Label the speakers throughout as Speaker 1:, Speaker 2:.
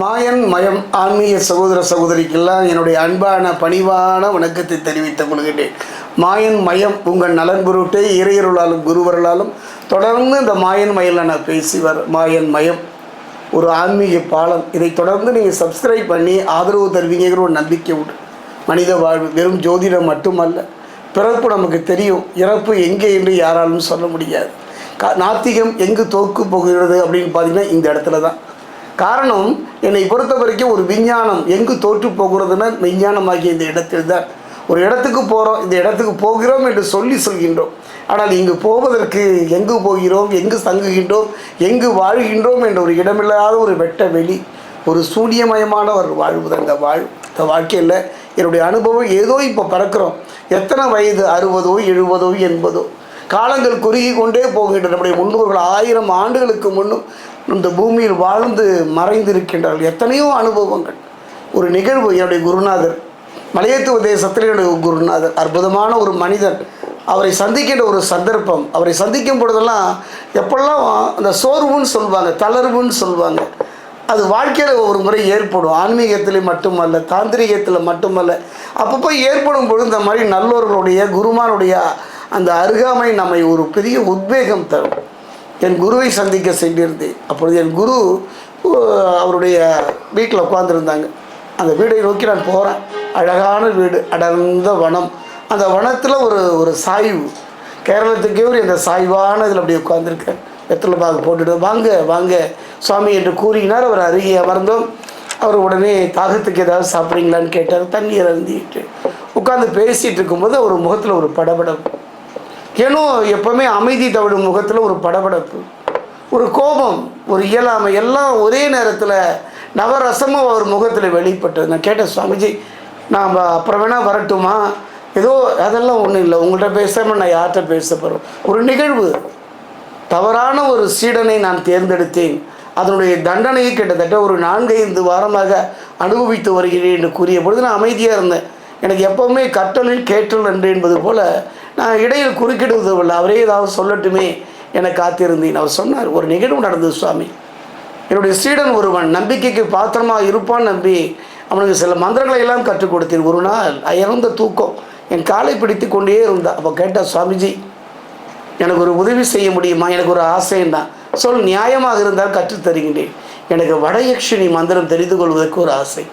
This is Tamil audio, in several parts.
Speaker 1: மாயன் மயம் ஆன்மீக சகோதர சகோதரிக்கெல்லாம் என்னுடைய அன்பான பணிவான வணக்கத்தை தெரிவித்துக் கொள்கிறேன் மாயன் மயம் உங்கள் நலன் பொருட்டே இறையருளாலும் குருவர்களாலும் தொடர்ந்து இந்த மாயன் மயில நான் பேசி வர மாயன் மயம் ஒரு ஆன்மீக பாலம் இதை தொடர்ந்து நீங்கள் சப்ஸ்கிரைப் பண்ணி ஆதரவு தருவீங்கிற ஒரு நம்பிக்கை உண்டு. மனித வாழ்வு வெறும் ஜோதிடம் மட்டுமல்ல பிறப்பு நமக்கு தெரியும். இறப்பு எங்கே என்று யாராலும் சொல்ல முடியாது. கா நாத்திகம் எங்கு தோக்கு போகிறது அப்படின்னு பார்த்தீங்கன்னா இந்த இடத்துல தான். காரணம் என்னை பொறுத்த வரைக்கும் ஒரு விஞ்ஞானம் எங்கு தோற்று போகிறதுனா விஞ்ஞானமாகிய இந்த இடத்தில் தான். ஒரு இடத்துக்கு போகிறோம் இந்த இடத்துக்கு போகிறோம் என்று சொல்லி சொல்கின்றோம். ஆனால் இங்கு போவதற்கு எங்கு போகிறோம் எங்கு தங்குகின்றோம் எங்கு வாழ்கின்றோம் என்ற ஒரு இடமில்லாத ஒரு வெட்ட வெளி ஒரு சூனியமயமான ஒரு வாழ்வு அந்த வாழ் இந்த வாழ்க்கையில் என்னுடைய அனுபவம் ஏதோ இப்போ பறக்கிறோம். எத்தனை வயது? அறுபதோ எழுபதோ எண்பதோ? காலங்கள் குறுகி கொண்டே போகின்றன. நம்முடைய முன்னோர்கள் ஆயிரம் ஆண்டுகளுக்கு முன்னும் இந்த பூமியில் வாழ்ந்து மறைந்திருக்கின்றார்கள். எத்தனையோ அனுபவங்கள். ஒரு நிகழ்வு என்னுடைய குருநாதர் மலையத்துவ தேசத்தில் என்னுடைய குருநாதர் அற்புதமான ஒரு மனிதன். அவரை சந்திக்கின்ற ஒரு சந்தர்ப்பம் அவரை சந்திக்கும் பொழுதெல்லாம் எப்பெல்லாம் அந்த சோர்வுன்னு சொல்லுவாங்க தளர்வுன்னு சொல்லுவாங்க அது வாழ்க்கையில் ஒரு முறை ஏற்படும். ஆன்மீகத்தில் மட்டுமல்ல தாந்திரிகத்தில் மட்டுமல்ல. அப்பப்போ ஏற்படும் பொழுது இந்த மாதிரி நல்லோர்களுடைய குருமானுடைய அந்த அருகாமை நம்மை ஒரு பெரிய உத்வேகம் தரும். என் குருவை சந்திக்க சென்றிருந்தேன். அப்பொழுது என் குரு அவருடைய வீட்டில் உட்காந்துருந்தாங்க அந்த வீடை நோக்கி நான் போகிறேன் அழகான வீடு அடர்ந்த வனம். அந்த வனத்தில் ஒரு ஒரு சாய்வு. கேரளத்துக்கே ஒரு இந்த சாய்வான இதில் அப்படியே உட்காந்துருக்கேன் வெத்தலை பாகு போட்டுட்டு வாங்க வாங்க சுவாமி என்று கூறினார். அவர் அருகே அமர்ந்தோம். அவர் உடனே தாகத்துக்கு ஏதாவது சாப்பிட்றீங்களான்னு கேட்டார். தண்ணீர் அருந்திட்டு. உட்காந்து பேசிகிட்டு இருக்கும்போது அவர் முகத்தில் ஒரு படபடம். ஏனோ எப்போவுமே அமைதி தவிடும் முகத்தில் ஒரு படபடப்பு ஒரு கோபம் ஒரு இயலாமை எல்லாம் ஒரே நேரத்தில் நவரசமும் அவர் முகத்தில் வெளிப்பட்டது. நான் கேட்டேன் சுவாமிஜி நாம் அப்புறம் வேணால் வரட்டுமா? ஏதோ அதெல்லாம் ஒன்றும் இல்லை உங்கள்கிட்ட பேசாமல் நான் யார்கிட்ட பேச போகிறோம் ஒரு நிகழ்வு. தவறான ஒரு சீடனை நான் தேர்ந்தெடுத்தேன். அதனுடைய தண்டனையை கிட்டத்தட்ட ஒரு நான்கைந்து வாரமாக அனுபவித்து வருகிறேன் என்று கூறிய பொழுது நான் அமைதியாக இருந்தேன். எனக்கு எப்போவுமே கற்றலில் கேட்டல் என்று என்பது போல் நான் இடையில் குறுக்கிடுவதில்லை அவரே ஏதாவது சொல்லட்டுமே என காத்திருந்தேன். அவர் சொன்னார் ஒரு நிகழ்வு நடந்தது சுவாமி. என்னுடைய சீடன் ஒருவன் நம்பிக்கைக்கு பாத்திரமாக இருப்பான் நம்பி அவனுக்கு சில மந்திரங்களை எல்லாம் கற்றுக் கொடுத்தேன். ஒரு நாள் அயர்ந்த தூக்கம் என் காலை பிடித்து கொண்டே இருந்தான். அப்போ கேட்டால் சுவாமிஜி எனக்கு ஒரு உதவி செய்ய முடியுமா? எனக்கு ஒரு ஆசைன்னா சொல் நியாயமாக இருந்தால் கற்றுத் தருகின்றேன். எனக்கு வடயக்ஷினி மந்திரம் தெரிந்து கொள்வதற்கு ஒரு ஆசை.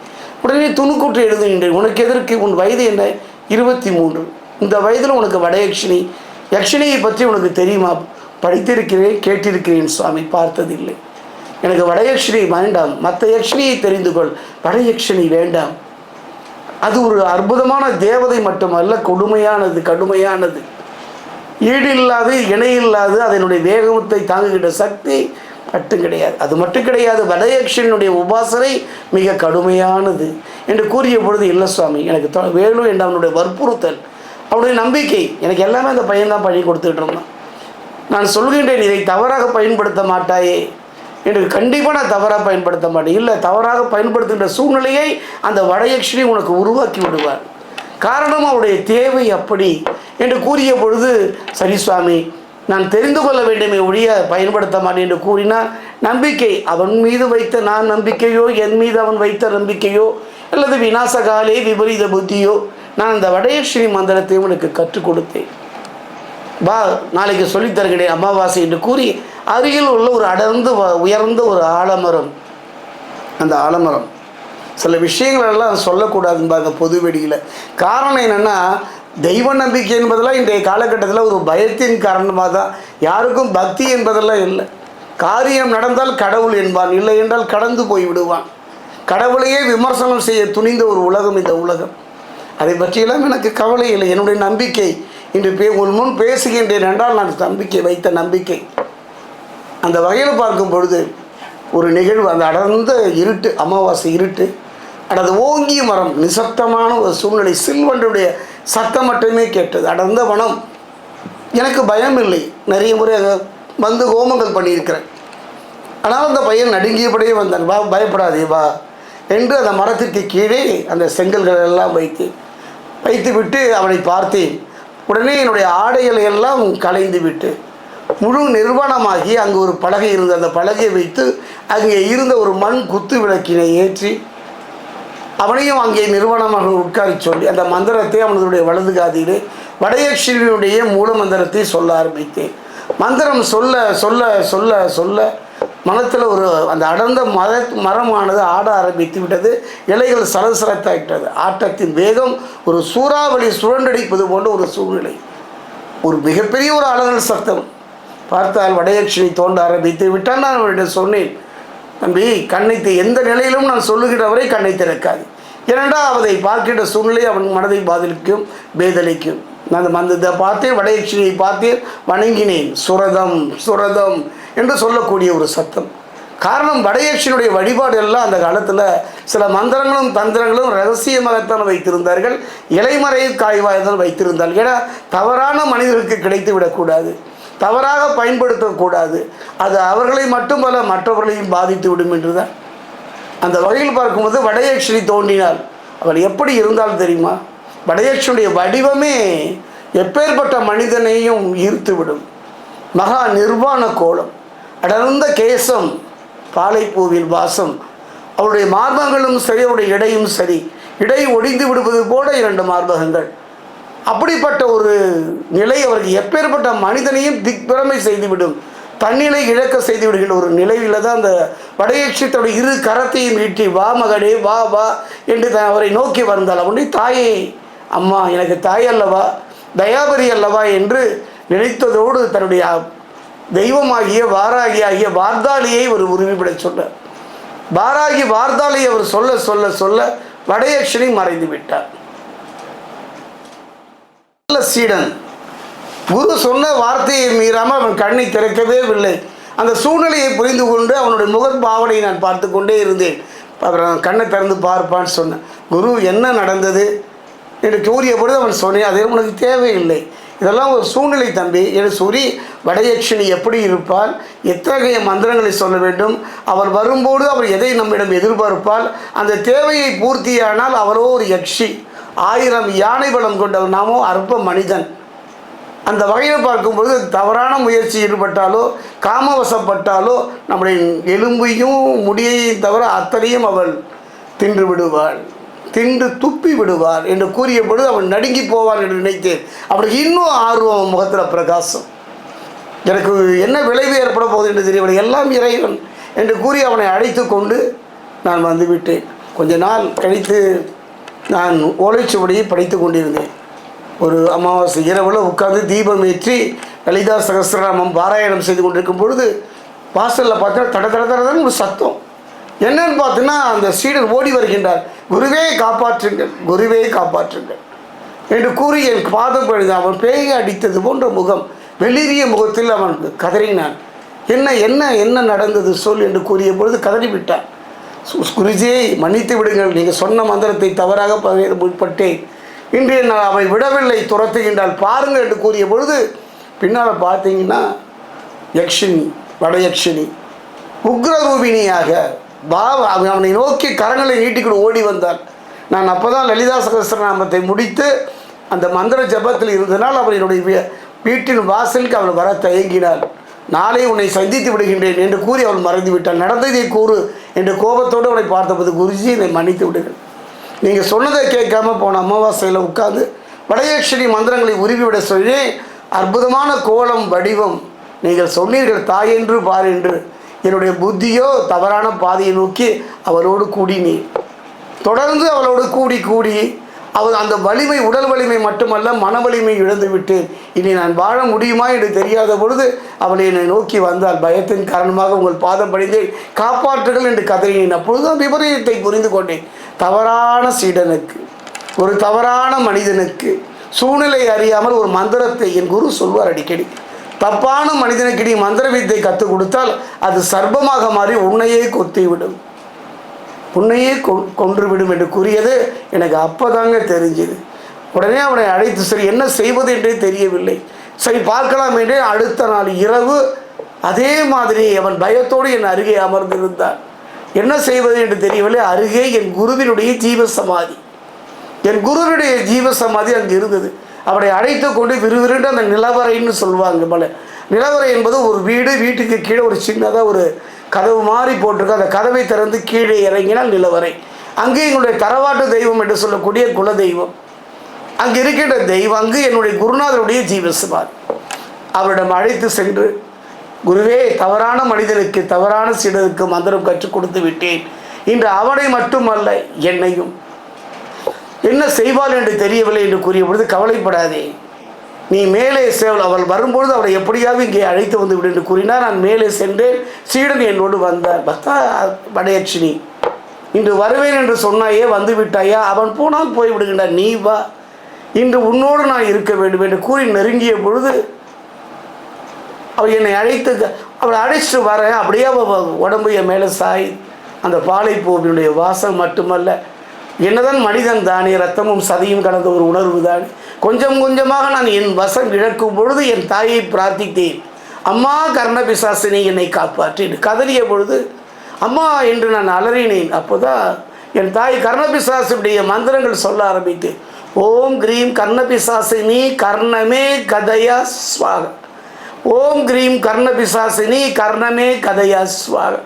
Speaker 1: உடனே துணுக்கூட்டு எழுதுகின்றேன். உனக்கு எதற்கு? உன் வயது என்ன? இருபத்தி மூன்று. இந்த வயதில் உனக்கு வடயக்ஷினி யக்ஷினியை பற்றி உனக்கு தெரியுமா? படித்திருக்கிறேன் கேட்டிருக்கிறேன் சுவாமி பார்த்ததில்லை. எனக்கு வடயக்ஷினி வேண்டாம். மற்ற யக்ஷினியை தெரிந்து கொள். வடயக்ஷினி வேண்டாம். அது ஒரு அற்புதமான தேவதை மட்டுமல்ல கொடுமையானது கடுமையானது. ஈடு இல்லாது இணையில்லாது அதனுடைய வேகத்தை தாங்குகின்ற சக்தி மட்டும் கிடையாது. அது மட்டும் கிடையாது. வடயக்ஷனுடைய உபாசனை மிக கடுமையானது. என்று கூறிய பொழுது இல்லை சுவாமி எனக்கு வேணும் என்று அவனுடைய வற்புறுத்தல். அவனுடைய நம்பிக்கை. எனக்கு எல்லாமே அந்த பையன் தான் பழி கொடுத்துட்டு இருந்தான். நான் சொல்கின்றேன் இதை தவறாக பயன்படுத்த மாட்டாயே. என்று கண்டிப்பாக நான் தவறாக பயன்படுத்த மாட்டேன். இல்லை தவறாக பயன்படுத்துகின்ற சூழ்நிலையை அந்த வடயக்ஷினி உனக்கு உருவாக்கி விடுவார். காரணம் அவருடைய தேவை அப்படி என்று கூறிய பொழுது சரி சுவாமி நான் தெரிந்து கொள்ள வேண்டுமே ஒழிய பயன்படுத்த மாட்டேன் என்று கூறினார். நம்பிக்கை அவன் மீது வைத்த நான் நம்பிக்கையோ என் மீது அவன் வைத்த நம்பிக்கையோ அல்லது விநாசகாலே விபரீத புத்தியோ நான் இந்த வடயஸ்ரீ மந்திரத்தை உனக்கு கற்றுக் கொடுத்தேன். வா நாளைக்கு சொல்லித்தருகிறேன் அமாவாசை என்று கூறி அருகில் உள்ள ஒரு அடர்ந்து வ- உயர்ந்த ஒரு ஆலமரம். அந்த ஆலமரம். சில விஷயங்களெல்லாம் சொல்லக்கூடாதும்பாங்க பொது வெளியில். காரணம் என்னென்னா தெய்வ நம்பிக்கை என்பதெல்லாம் இன்றைய காலகட்டத்தில் ஒரு பயத்தின் காரணமாக தான் யாருக்கும் பக்தி என்பதெல்லாம் இல்லை. காரியம் நடந்தால் கடவுள் என்பான் இல்லை என்றால் கடந்து போய் விடுவான். கடவுளையே விமர்சனம் செய்ய துணிந்த ஒரு உலகம் இந்த உலகம். அதை பற்றியெல்லாம் எனக்கு கவலை இல்லை. என்னுடைய நம்பிக்கை. இன்று பே உன் முன் பேசுகின்றேன் என்றால் நான் நம்பிக்கை வைத்த நம்பிக்கை. அந்த வகையில் பார்க்கும் பொழுது ஒரு நிகழ்வு அந்த அடர்ந்த இருட்டு அமாவாசை இருட்டு அடது ஓங்கிய மரம் நிசப்தமான ஒரு சூழ்நிலை சில்வண்டுடைய சத்தம் மட்டுமே கேட்டது. அடர்ந்த வனம். எனக்கு பயம் இல்லை. நிறைய முறை வந்து ஹோமங்கள் பண்ணியிருக்கிறேன். ஆனால் அந்த பையன் நடுங்கியபடியே வந்தான். வா பயப்படாதே வா என்று அந்த மரத்திற்கு கீழே அந்த செங்கல்கள் எல்லாம் வைத்து வைத்துவிட்டு அவனை பார்த்தேன். உடனே என்னுடைய ஆடைகளை எல்லாம் கலைந்து விட்டு முழு நிர்வாணமாகி அங்கு ஒரு பலகை இருந்த அந்த பலகையை வைத்து அங்கே இருந்த ஒரு மண் குத்து விளக்கினை ஏற்றி அவனையும் அங்கே நிறுவனமாக உட்காரி சொல்லி அந்த மந்திரத்தை அவனுடைய வலது காதியிலே வடயக்ஷினுடைய மூல மந்திரத்தை சொல்ல ஆரம்பித்தேன். மந்திரம் சொல்ல சொல்ல சொல்ல சொல்ல மனத்தில் ஒரு அந்த அடர்ந்த மர மரமானது ஆட ஆரம்பித்து விட்டது. இலைகள் சலசலத்தாயிட்டது. ஆட்டத்தின் வேகம் ஒரு சூறாவளி சுழண்டடிப்பது போன்ற ஒரு சூழ்நிலை. ஒரு மிகப்பெரிய ஒரு அலறல் சத்தம் பார்த்தால் வடயட்சிணி தோண்ட ஆரம்பித்து விட்டால் நான் அவரிடம் சொன்னேன் தம்பி கண்ணை எந்த நிலையிலும் நான் சொல்லுகிற வரை கண்ணை திறக்காது. ஏனென்றால் அவதை பார்க்கின்ற சூழ்நிலை அவன் மனதை பாதிக்கும் வேதனைக்கும். நான் அந்த மந்தத்தை பார்த்தேன் வடயட்சிணியை பார்த்தேன் வணங்கினேன். சுரதம் சுரதம். என்று சொல்லக்கூடிய ஒரு சத்தம். காரணம் வடயட்சியினுடைய வழிபாடு எல்லாம் அந்த காலத்தில் சில மந்திரங்களும் தந்திரங்களும் ரகசியமாகத்தான் வைத்திருந்தார்கள். இலைமறை காய்வாய் தான் வைத்திருந்தார்கள். ஏன்னா தவறான மனிதர்களுக்கு கிடைத்து விடக்கூடாது. தவறாக பயன்படுத்தக்கூடாது. அது அவர்களை மட்டுமல்ல மற்றவர்களையும் பாதித்து விடும் என்றுதான். அந்த வகையில் பார்க்கும்போது வடயட்சினி தோன்றினாள் அவள் எப்படி இருந்தால் தெரியுமா? வடயட்சியுடைய வடிவமே எப்பேற்பட்ட மனிதனையும் ஈர்த்து விடும் மகா நிர்வாண கோலம். அடர்ந்த கேசம் பாலைப்பூவில் வாசம். அவருடைய மார்பகங்களும் சரி அவருடைய இடையும் சரி. இடை ஒடிந்து விடுவது போல இரண்டு மார்பகங்கள் அப்படிப்பட்ட ஒரு நிலை அவருக்கு எப்பேற்பட்ட மனிதனையும் திக்பிரமை செய்துவிடும். தன்னிலை இழக்க செய்து விடுகின்ற ஒரு நிலையில் தான் அந்த வடயட்சத்தோட இரு கரத்தையும் ஈட்டி வா மகனே வா வா என்று அவரை நோக்கி வந்தால் அவனுடைய தாயே அம்மா எனக்கு தாய் அல்லவா? தயாபரி அல்லவா? என்று நினைத்ததோடு தன்னுடைய தெய்வமாகிய வாராகி ஆகிய வார்த்தாளியை ஒரு உரிமைப்பட சொன்னார். வாராகி வார்தாளியை அவர் சொல்ல சொல்ல சொல்ல வடையக்ஷனி மறைந்து விட்டார். நல்ல சீடன். குரு சொன்ன வார்த்தையை மீறாமல் அவன் கண்ணை திறக்கவே இல்லை அந்த சூழ்நிலையை புரிந்து கொண்டு அவனுடைய முகப்பாவனையை நான் பார்த்து கொண்டே இருந்தேன். அப்புறம் கண்ணை திறந்து பார்ப்பான்னு சொன்னேன் குரு என்ன நடந்தது? என்று கூறிய பொழுது அவன் சொன்னேன் அது உனக்கு தேவையில்லை. இதெல்லாம் ஒரு சூழ்நிலை தம்பி. என்று சொல்லி வடயட்சிணி எப்படி இருப்பால் எத்தகைய மந்திரங்களை சொல்ல வேண்டும்? அவர் வரும்போது அவர் எதை நம்மிடம் எதிர்பார்ப்பால் அந்த தேவையை பூர்த்தியானால் அவரோ ஒரு யக்ஷி. ஆயிரம் யானை பலம் கொண்டவர் நாமோ அற்ப மனிதன். அந்த வகையில் பார்க்கும்போது தவறான முயற்சி ஈடுபட்டாலோ காமவசப்பட்டாலோ நம்முடைய எலும்பையும் முடியையும் தவிர அத்தனையும் அவள் தின்று விடுவாள். தின்று துப்பி விடுவார் என்று கூறிய பொழுது அவன் நடுங்கி போவான் என்று நினைத்தேன். அவனுக்கு இன்னும் ஆர்வம் முகத்தில் பிரகாசம். எனக்கு என்ன விளைவு ஏற்பட போகுது என்று தெரியவில்லை. எல்லாம் இறைவன் என்று கூறி அவனை அழைத்து கொண்டு நான் வந்துவிட்டேன் கொஞ்ச நாள் கழித்து நான் ஓலைச்சுவடியை படித்து கொண்டிருந்தேன். ஒரு அமாவாசை இரவில் உட்கார்ந்து தீபம் ஏற்றி லலிதா சகசிரநாமம் பாராயணம் செய்து கொண்டிருக்கும் பொழுது வாசலில் பார்த்தா தட தட தடதான ஒரு சத்தம். என்னன்னு பார்த்தீங்கன்னா அந்த சீடர் ஓடி வருகின்றார். குருவே காப்பாற்றுங்கள். குருவே காப்பாற்றுங்கள். என்று கூறி என் பாதம் பழுது அவன் பேயை அடித்தது போன்ற முகம் வெளிரிய முகத்தில் அவன் கதறினான். என்ன என்ன என்ன நடந்தது? சொல் என்று கூறிய பொழுது கதறிவிட்டான். குருஜியை மன்னித்து விடுங்கள். நீங்கள் சொன்ன மந்திரத்தை தவறாக பகிர முற்பட்டேன். இன்று நான் அவன் விடவில்லை. துரத்துகின்றால் பாருங்கள் என்று கூறிய பொழுது பின்னால் பார்த்தீங்கன்னா யக்ஷினி வடயக்ஷினி உக்ரரூபிணியாக பா அவன் அவனை நோக்கி கரங்களை நீட்டிக்கொண்டு ஓடி வந்தான். நான் அப்போ தான் லலிதா சகஸ்ரநாமத்தை முடித்து அந்த மந்திர ஜபத்தில் இருந்தனால் அவன் என்னுடைய வீட்டின் வாசலுக்கு அவள் வர தயங்கினாள் நாளை உன்னை சந்தித்து விடுகின்றேன் என்று கூறி அவள் மறைந்து விட்டாள் நடந்ததை கூறு என்று கோபத்தோடு அவனை பார்த்தபோது குருஜி என்னை மன்னித்து விடுங்கள். நீங்கள் சொன்னதை கேட்காம போன அமாவாசையில் உட்கார்ந்து வடயக்ஷினி மந்திரங்களை உருவிவிட சொல்லி அற்புதமான கோலம் வடிவம். நீங்கள் சொன்னீர்கள் தாயென்று பார் என்று. என்னுடைய புத்தியோ தவறான பாதையை நோக்கி அவளோடு நீ. தொடர்ந்து அவளோடு கூடி கூடி அவள் அந்த வலிமை உடல் வலிமை மட்டுமல்ல மன வலிமை இழந்துவிட்டு இனி நான் வாழ முடியுமா என்று தெரியாத பொழுது அவளை என்னை நோக்கி வந்தால் பயத்தின் காரணமாக உங்கள் பாதம் படிந்தேன். காப்பாற்றுகள் என்று கதறினேன். அப்பொழுதுதான் விபரீதத்தை புரிந்து கொண்டேன். தவறான சீடனுக்கு ஒரு தவறான மனிதனுக்கு சூழ்நிலை அறியாமல் ஒரு மந்திரத்தை என் குரு சொல்வார் அடிக்கடி. தப்பான மனிதனுக்கு நீ மந்திர வித்தை கற்றுக் கொடுத்தால் அது சர்ப்பமாக மாறி உன்னையே கொத்திவிடும். உன்னையே கொன்றுவிடும் என்று கூறியது எனக்கு அப்போதாங்க தெரிஞ்சுது. உடனே அவனை அழைத்து சரி என்ன செய்வது என்றே தெரியவில்லை. சரி பார்க்கலாம் என்றே அடுத்த நாள் இரவு அதே மாதிரி அவன் பயத்தோடு என் அருகே அமர்ந்திருந்தான். என்ன செய்வது என்று தெரியவில்லை. அருகே என் குருவினுடைய ஜீவ சமாதி என் குருவினுடைய ஜீவ சமாதி அங்கே இருந்தது அப்படி அடைத்து கொண்டு விறுவிறுண்டு அந்த நிலவரைன்னு சொல்லுவாங்க போல. நிலவரை என்பது ஒரு வீடு வீட்டுக்கு கீழே ஒரு சின்னதாக ஒரு கதவு மாதிரி போட்டிருக்கு. அந்த கதவை திறந்து கீழே இறங்கினால் நிலவரை. அங்கே எங்களுடைய தரவாட்டு தெய்வம் என்று சொல்லக்கூடிய குல தெய்வம் அங்கே இருக்கின்ற தெய்வம் அங்கு என்னுடைய குருநாதருடைய ஜீவசுமார் அவரிடம் அழைத்து சென்று குருவே தவறான மனிதனுக்கு தவறான சீடருக்கு மந்திரம் கற்றுக் கொடுத்து விட்டேன். இன்று அவனை மட்டுமல்ல என்னையும் என்ன செய்வாள் என்று தெரியவில்லை என்று கூறிய பொழுது கவலைப்படாதே. நீ மேலே செல் அவள் வரும்பொழுது அவளை எப்படியாவது இங்கே அழைத்து வந்து விடு என்று கூறினார். நான் மேலே சென்றேன். சீடன் என்னோடு வந்தார். பக்தா வடையட்சினி இன்று வருவேன் என்று சொன்னாயே வந்து விட்டாயா? அவன் போனால் போய் விடுகின்றான். நீ வா. இன்று உன்னோடு நான் இருக்க வேண்டும் என்று கூறி நெருங்கிய பொழுது அவள் என்னை அழைத்து அவளை அழைச்சிட்டு வரேன். அப்படியே அவள் உடம்பு என் மேலே சாய். அந்த பாலைப்பூவினுடைய வாசம் மட்டுமல்ல என்னதான் மனிதன் தானே ரத்தமும் சதையும் கலந்த ஒரு உணர்வு தான். கொஞ்சம் கொஞ்சமாக நான் என் வசம் இழக்கும் பொழுது என் தாயை பிரார்த்தித்தேன். அம்மா கர்ணபிசாசினி என்னை காப்பாற்றி கதறிய பொழுது அம்மா என்று நான் அலறினேன். அப்போதான் என் தாய் கர்ணபிசாசினுடைய மந்திரங்கள் சொல்ல ஆரம்பித்தேன் ஓம் கிரீம் கர்ணபிசாசினி கர்ணமே கதையா ஸ்வாக ஓம் கிரீம் கர்ணபிசாசினி கர்ணமே கதையா ஸ்வாக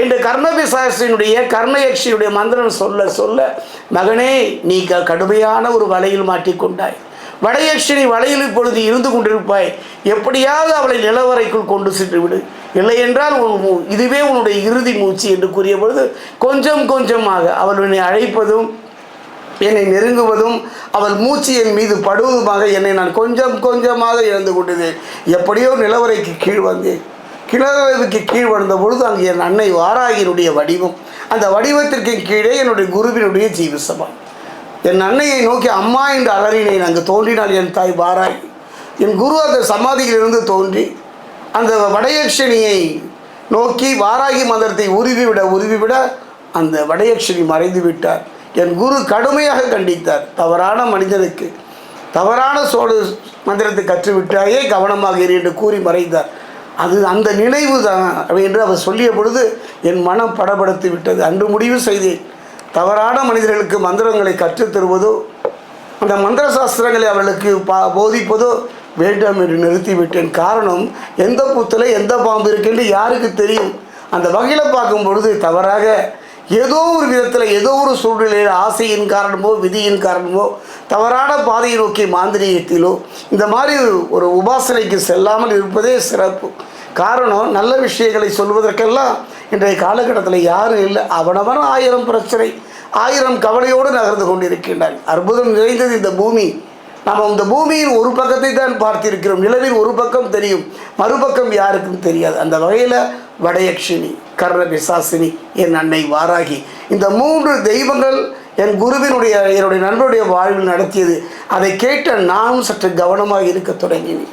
Speaker 1: என்று கர்ணபிசாசினுடைய கர்ணயக்ஷியுடைய மந்திரம் சொல்ல சொல்ல மகனே நீ க- கடுமையான ஒரு வலையில் மாட்டிக்கொண்டாய். வடயக்ஷினி வலையில் இப்பொழுது இருந்து கொண்டிருப்பாய். எப்படியாவது அவளை நிலவரைக்குள் கொண்டு சென்று விடு இல்லை என்றால் உன் இதுவே உன்னுடைய இறுதி மூச்சு என்று கூறிய பொழுது கொஞ்சம் கொஞ்சமாக அவள் என்னை அழைப்பதும் என்னை நெருங்குவதும் அவள் மூச்சு என் மீது படுவதுமாக என்னை நான் கொஞ்சம் கொஞ்சமாக இழந்து கொண்டேன் எப்படியோ நிலவரைக்கு கீழ் வந்தேன். கிழவரைக்கு கீழ் வந்த பொழுது அங்கே என் அன்னை வாராகியினுடைய வடிவம். அந்த வடிவத்திற்கு கீழே என்னுடைய குருவினுடைய ஜீவசபம் என் அன்னையை நோக்கி அம்மா என்று அலறினேன். அங்கு தோன்றினாள் என் தாய் வாராகி. என் குரு அந்த சமாதியிலிருந்து தோன்றி அந்த வடயக்ஷணியை நோக்கி வாராகி மந்திரத்தை உருவிவிட உருவிவிட அந்த வடயக்ஷணி மறைந்து விட்டார். என் குரு கடுமையாக கண்டித்தார். தவறான மனிதனுக்கு தவறான சோழ மந்திரத்தை கற்றுவிட்டாயே கவனமாக இரு என்று கூறி மறைந்தார். அது அந்த நினைவு தான் என்று அவர் சொல்லிய பொழுது என் மனம் படபடுத்தி விட்டது. அன்று முடிவு செய்தேன். தவறான மனிதர்களுக்கு மந்திரங்களை கற்றுத் தருவதோ அந்த மந்திர சாஸ்திரங்களை அவர்களுக்கு பா போதிப்பதோ வேண்டாம் என்று நிறுத்திவிட்டேன். காரணம் எந்த புத்தில் எந்த பாம்பு இருக்குன்னு யாருக்கு தெரியும்? அந்த வகையில் பார்க்கும் பொழுது தவறாக ஏதோ ஒரு விதத்தில் ஏதோ ஒரு சூழ்நிலையில் ஆசையின் காரணமோ விதியின் காரணமோ தவறான பாதையை நோக்கி மாந்திரீகத்திலோ இந்த மாதிரி ஒரு உபாசனைக்கு செல்லாமல் இருப்பதே சிறப்பு. காரணம் நல்ல விஷயங்களை சொல்வதற்கெல்லாம் இன்றைய காலகட்டத்தில் யாரும் இல்லை. அவனவன் ஆயிரம் பிரச்சனை ஆயிரம் கவலையோடு நகர்ந்து கொண்டிருக்கின்றான். அற்புதம் நிறைந்தது இந்த பூமி. நாம் இந்த பூமியின் ஒரு பக்கத்தை தான் பார்த்திருக்கிறோம். நிலவில் ஒரு பக்கம் தெரியும். மறுபக்கம் யாருக்கும் தெரியாது. அந்த வகையில் வடயக்ஷினி கர்ண பிசாசினி என் அன்னை வாராகி. இந்த மூன்று தெய்வங்கள் என் குருவினுடைய என்னுடைய நண்பருடைய வாழ்வில் நடத்தியது. அதை கேட்ட நானும் சற்று கவனமாக இருக்க தொடங்கினேன்.